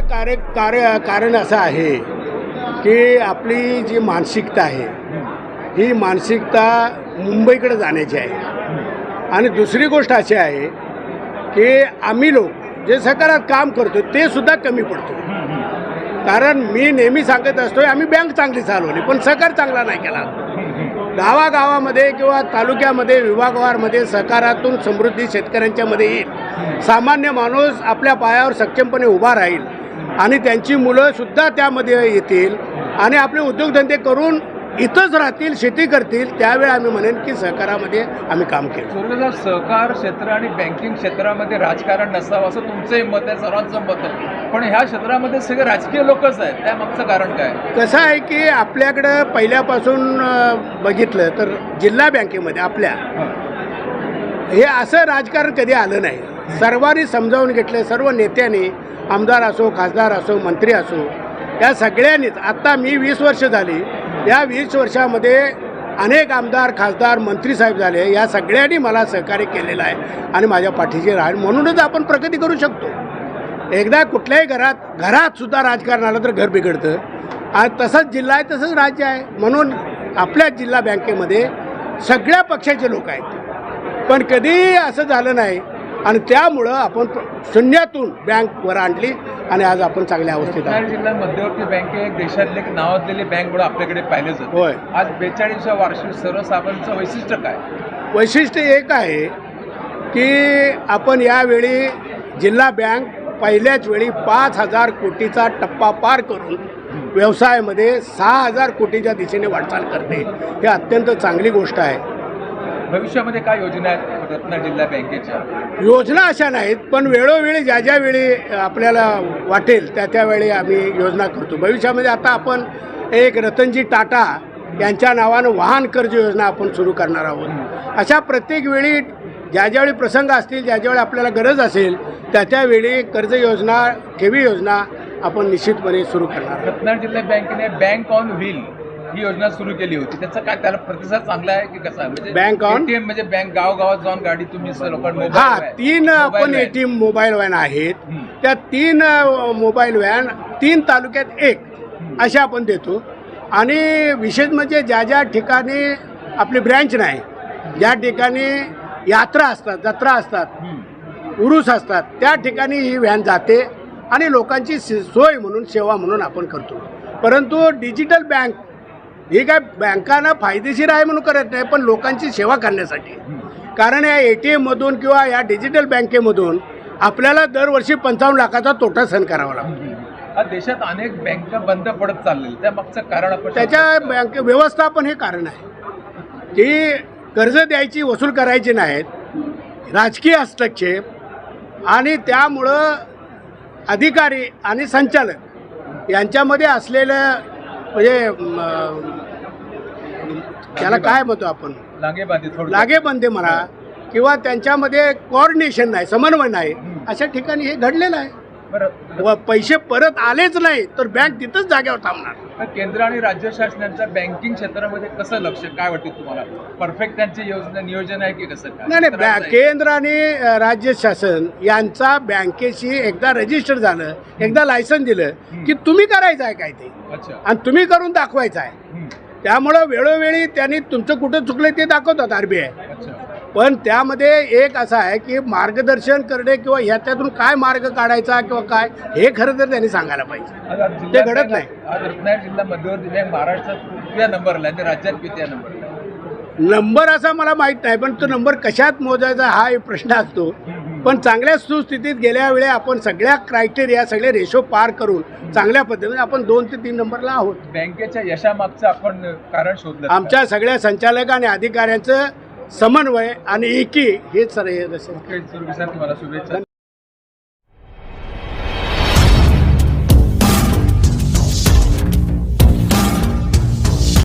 कार्य कार्य कारण असं आहे की आपली जी मानसिकता आहे ही मानसिकता मुंबईकडे जाण्याची आहे. आणि दुसरी गोष्ट अशी आहे की आम्ही लोक जे सकारात काम करतो ते सुद्धा कमी पडतो. कारण मी नेहमी सांगत असतोय आम्ही बँक चांगली चालवली पण सहकार चांगला नाही केला. गावागावामध्ये किंवा तालुक्यामध्ये विभागवारमध्ये सहकारातून समृद्धी शेतकऱ्यांच्यामध्ये येईल. सामान्य माणूस आपल्या पायावर सक्षमपणे उभा राहील. आणि त्यांची मुलं सुद्धा त्यामध्ये येतील आणि आपले उद्योगधंदे करून इथंच राहतील शेती करतील त्यावेळी आम्ही म्हणेन की सहकारामध्ये आम्ही काम केलं. सुरेश सहकार क्षेत्र आणि बँकिंग क्षेत्रामध्ये राजकारण नसावं असं तुमचंही मत आहे सर्वांचं मत आहे. पण ह्या क्षेत्रामध्ये सगळे राजकीय लोकच आहेत त्यामागचं कारण काय कसं आहे की आपल्याकडं पहिल्यापासून बघितलं तर जिल्हा बँकेमध्ये आपल्या हे असं राजकारण कधी आलं नाही. सर्वांनी समजावून घेतलं सर्व नेत्यांनी आमदार असो खासदार असो मंत्री असो या सगळ्यांनीच. आत्ता मी वीस वर्ष झाली. या वीस वर्षामध्ये अनेक आमदार खासदार मंत्री साहेब झाले या सगळ्यांनी मला सहकार्य केलेलं आहे आणि माझ्या पाठीशी राहील म्हणूनच आपण प्रगती करू शकतो. एकदा कुठल्याही घरात घरात सुद्धा राजकारण आलं तर घर बिघडतं. आणि तसंच जिल्हा आहे तसंच राज्य आहे. म्हणून आपल्या जिल्हा बँकेमध्ये सगळ्या पक्षाचे लोक आहेत. पण कधीही असं झालं नाही आणि त्यामुळं आपण शून्यातून बँक वर आणली आणि आज आपण चांगल्या अवस्थेत आहोत. जिल्हा मध्यवर्ती बँक एक देशातली एक नावाजलेली बँक म्हणून आपल्याकडे पाहिलं जातं. होय. आज बेचाळीसव्या वार्षिक सर्वसाधारणचं वैशिष्ट्य काय? वैशिष्ट्य एक आहे की आपण यावेळी जिल्हा बँक पहिल्याच वेळी पाच हजार कोटीचा टप्पा पार करून व्यवसायामध्ये सहा हजार कोटीच्या दिशेने वाटचाल करते. ही अत्यंत चांगली गोष्ट आहे. भविष्यामध्ये काय योजना आहेत? रत्नागिरी जिल्हा बँकेच्या. योजना अशा नाहीत पण वेळोवेळी ज्या ज्या वेळी आपल्याला वाटेल त्या त्यावेळी आम्ही योजना करतो. भविष्यामध्ये आता आपण एक रतनजी टाटा यांच्या नावानं वाहन कर्ज योजना आपण सुरू करणार आहोत. अशा प्रत्येक वेळी ज्या ज्यावेळी प्रसंग असतील ज्या ज्यावेळी आपल्याला गरज असेल त्या त्यावेळी कर्ज योजना ठेवी योजना आपण निश्चितपणे सुरू करणार आहोत. रत्नागिरी जिल्हा बँकेने बँक ऑन व्हील ही योजना सुरू केली होती. त्याचा काय त्याला प्रतिसाद चांगला आहे की कसा म्हणजे Bank on? ATM म्हणजे बँक गावागावात जाऊन गाडी तुम्ही लोकांना हा तीन आपण ए टी मोबाईल व्हॅन आहेत. त्या तीन मोबाईल व्हॅन तीन तालुक्यात एक अशा आपण देतो. आणि विशेष म्हणजे ज्या ज्या ठिकाणी आपली ब्रँच नाही ज्या ठिकाणी यात्रा असतात जत्रा असतात उरूस असतात त्या ठिकाणी ही व्हॅन जाते आणि लोकांची सोय म्हणून सेवा म्हणून आपण करतो. परंतु डिजिटल बँक ही काय बँकांना फायदेशीर आहे म्हणून करत नाही पण लोकांची सेवा करण्यासाठी. कारण या ए टी एममधून किंवा या डिजिटल बँकेमधून आपल्याला दरवर्षी पंचावन्न लाखाचा तोटा सहन करावा लागतो. देशात अनेक बँका बंद पडत चाललेल्या त्या मागचं कारण आपण त्याच्या बँक व्यवस्थापन हे कारण आहे. की कर्ज द्यायची वसूल करायची नाहीत राजकीय हस्तक्षेप आणि त्यामुळं अधिकारी आणि संचालक यांच्यामध्ये असलेलं म्हणजे त्याला काय म्हणतो आपण? लागे लागेबंदे म्हणा किंवा त्यांच्यामध्ये कोऑर्डिनेशन नाही समन्वय नाही. अशा ठिकाणी हे घडलेलं आहे. पैसे परत आलेच नाही तर बँक तिथंच जागेवर थांबणार. केंद्र आणि राज्य शासनाच्या बँकिंग क्षेत्रामध्ये कसं लक्ष काय वाटते तुम्हाला? परफेक्ट त्यांची योजना नियोजन आहे की कसं? नाही नाही? केंद्र आणि राज्य शासन यांचा बँकेशी एकदा रजिस्टर झालं एकदा लायसन दिलं की तुम्ही करायचं आहे काय ते अच्छा. आणि तुम्ही करून दाखवायचं आहे. त्यामुळं वेळोवेळी त्यांनी तुमचं कुठं चुकलं ते दाखवतात आरबीआय अच्छा पण त्यामध्ये एक असं आहे की मार्गदर्शन करणे किंवा ह्याच्यातून काय मार्ग काढायचा किंवा काय हे खरं तर त्यांनी सांगायला पाहिजे. ते घडत नाही. रत्नागिरी जिल्हा मध्यवर्ती बँक महाराष्ट्रात नंबरला आणि राज्यात नंबरला नंबर असा मला माहीत नाही पण तो नंबर कशात मोजायचा हा एक प्रश्न असतो. पण चांगल्या सुस्थितीत गेल्या वेळी आपण सगळ्या क्रायटेरिया सगळे रेशो पार करून चांगल्या पद्धतीने आपण दोन ते तीन नंबरला आहोत. बँकेच्या यशामागचं आपण कारण शोधलं. आमच्या सगळ्या संचालक आणि अधिकाऱ्यांचं समन्वय आणि एकी हेच सर हे तुम्हाला शुभेच्छा.